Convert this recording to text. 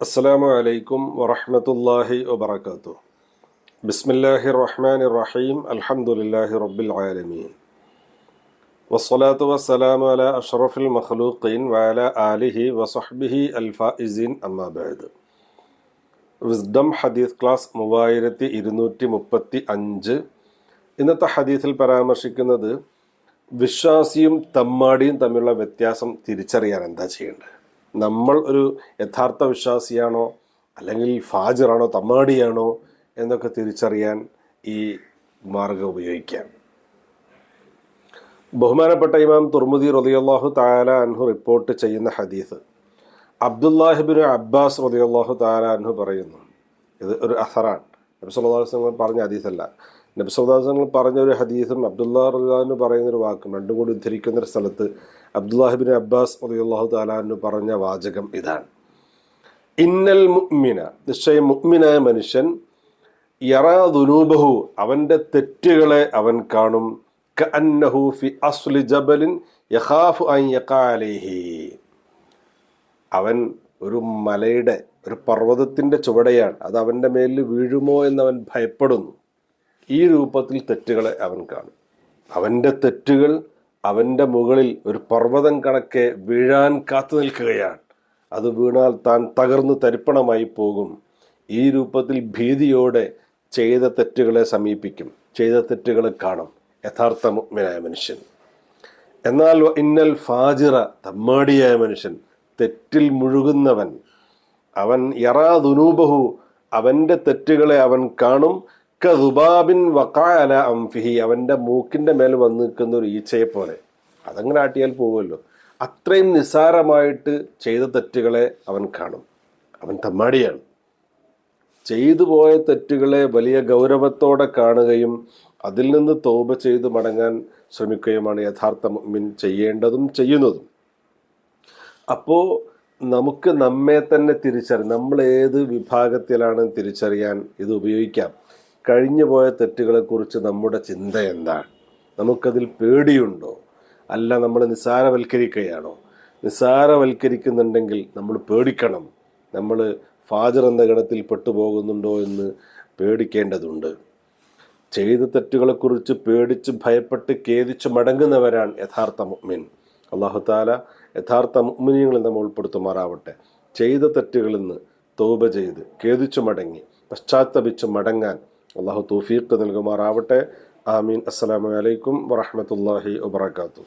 അസ്സലാമു അലൈക്കും വറഹ്മത്തുള്ളാഹി വബറകാതുഹു ബിസ്മില്ലാഹിർ റഹ്മാനിർ റഹീം അൽഹംദുലില്ലാഹി റബ്ബിൽ ആലമീൻ വസ്സലാത്തു വസ്സലാമു അലാ അഷ്റഫിൽ മഖ്ലൂഖീൻ വഅല ആലിഹി വസഹ്ബിഹി അൽ ഫായിസീൻ അമ്മാ ബഅദ് വിസ്ഡം ഹദീസ് ക്ലാസ് മൂവായിരത്തി ഇരുന്നൂറ്റി മുപ്പത്തി അഞ്ച്. ഇന്നത്തെ ഹദീസിൽ പരാമർശിക്കുന്നത് വിശ്വാസിയും തമ്മാടിയും തമ്മിലുള്ള വ്യത്യാസം തിരിച്ചറിയാൻ എന്താ ചെയ്യേണ്ടത്? നമ്മൾ ഒരു യഥാർത്ഥ വിശ്വാസിയാണോ അല്ലെങ്കിൽ ഫാജറാണോ തമ്മാടിയാണോ എന്നൊക്കെ തിരിച്ചറിയാൻ ഈ മാർഗം ഉപയോഗിക്കാം. ബഹുമാനപ്പെട്ട ഇമാം തുർമുദി റളിയല്ലാഹു താല അൻഹു റിപ്പോർട്ട് ചെയ്യുന്ന ഹദീസ് അബ്ദുല്ലാഹിബിൻ അബ്ബാസ് റളിയല്ലാഹു താല അൻഹു പറയുന്നു. ഇത് ഒരു അഹറാൻ നബി സല്ലല്ലാഹു അലൈഹി വസല്ലം പറഞ്ഞ ഹദീസല്ല. നബി സല്ലല്ലാഹു അലൈഹി വസല്ലം പറഞ്ഞ ഒരു ഹദീസും അബ്ദുല്ലാ റളിയല്ലാഹു പറയുന്ന ഒരു വാക്കും രണ്ടും കൂടി ഉദ്ധരിക്കുന്ന ഒരു സ്ഥലത്ത് അബ്ദുല്ലാഹിബിൻ അബ്ബാസ് അലിയുല്ലാഹു താല അൻഹു പറഞ്ഞ വാചകം ഇതാണ്. ഇന്നൽ മുഅ്മിന നിശ്ചയം മുഅ്മിനായ മനുഷ്യൻ യറാ ദുനൂബഹു അവന്റെ തെറ്റുകളെ അവൻ കാണും. കഅന്നഹു ഫി അസ്ലി ജബലിൻ യഖാഫു അവൻ ഒരു മലയുടെ ഒരു പർവതത്തിന്റെ ചുവടയാണ്. അത് അവന്റെ മേലിൽ വീഴുമോ എന്ന് അവൻ ഭയപ്പെടുന്നു. ഈ രൂപത്തിൽ തെറ്റുകളെ അവൻ കാണും. അവന്റെ തെറ്റുകൾ അവന്റെ മുകളിൽ ഒരു പർവതം കണക്കെ വീഴാൻ കാത്തു നിൽക്കുകയാണ്. അത് വീണാൽ താൻ തകർന്ന് തരിപ്പണമായി പോകും. ഈ രൂപത്തിൽ ഭീതിയോടെ ചെയ്ത തെറ്റുകളെ സമീപിക്കും. ചെയ്ത തെറ്റുകളെ കാണും. യഥാർത്ഥ മുഗ്മനായ മനുഷ്യൻ. എന്നാൽ ഇന്നൽ ഫാജിറ തമ്മാടിയായ മനുഷ്യൻ. തെറ്റിൽ മുഴുകുന്നവൻ. അവൻ യറാ ദുനൂബഹു അവന്റെ തെറ്റുകളെ അവൻ കാണും. കദുബാബിൻ വക്കാല അംഫിഹി അവന്റെ മൂക്കിന്റെ മേൽ വന്ന് നിൽക്കുന്ന ഒരു ഈച്ചയെ പോലെ. അതങ്ങനെ ആട്ടിയാൽ പോകുമല്ലോ അത്രയും നിസ്സാരമായിട്ട് ചെയ്ത തെറ്റുകളെ അവൻ കാണും. അവൻ തമ്മാടിയാണ്. ചെയ്തു പോയ തെറ്റുകളെ വലിയ ഗൗരവത്തോടെ കാണുകയും അതിൽ നിന്ന് തോപ ചെയ്ത് മടങ്ങാൻ ശ്രമിക്കുകയുമാണ് യഥാർത്ഥ മുഅ്മിൻ ചെയ്യേണ്ടതും ചെയ്യുന്നതും. അപ്പോൾ നമുക്ക് നമ്മെ തന്നെ തിരിച്ചറി നമ്മൾ ഏത് വിഭാഗത്തിലാണ് തിരിച്ചറിയാൻ ഇത് ഉപയോഗിക്കാം? കഴിഞ്ഞു പോയ തെറ്റുകളെക്കുറിച്ച് നമ്മുടെ ചിന്ത എന്താണ്? നമുക്കതിൽ പേടിയുണ്ടോ? അല്ല നമ്മൾ നിസ്സാരവൽക്കരിക്കുകയാണോ? നിസ്സാരവൽക്കരിക്കുന്നുണ്ടെങ്കിൽ നമ്മൾ പേടിക്കണം. നമ്മൾ ഫാജർ എന്ന ഗണത്തിൽ പെട്ടുപോകുന്നുണ്ടോ എന്ന് പേടിക്കേണ്ടതുണ്ട്. ചെയ്ത തെറ്റുകളെക്കുറിച്ച് പേടിച്ച് ഭയപ്പെട്ട് ഖേദിച്ച് മടങ്ങുന്നവരാണ് യഥാർത്ഥ മുഅ്മിൻ. അള്ളാഹു താല യഥാർത്ഥ മുഗ്മിനിയങ്ങളിൽ നമ്മൾ ഉൾപ്പെടുത്തുമാറാവട്ടെ. ചെയ്ത തെറ്റുകളിൽ നിന്ന് തോപ ചെയ്ത് ഖേദിച്ചു മടങ്ങി പശ്ചാത്തപിച്ച് മടങ്ങാൻ അള്ളാഹു തൗഫീഖ് നൽകുമാറാവട്ടെ. ആമീൻ. അസ്സലാമു അലൈക്കും വറഹ്മത്തുള്ളാഹി വബറകാതുഹു.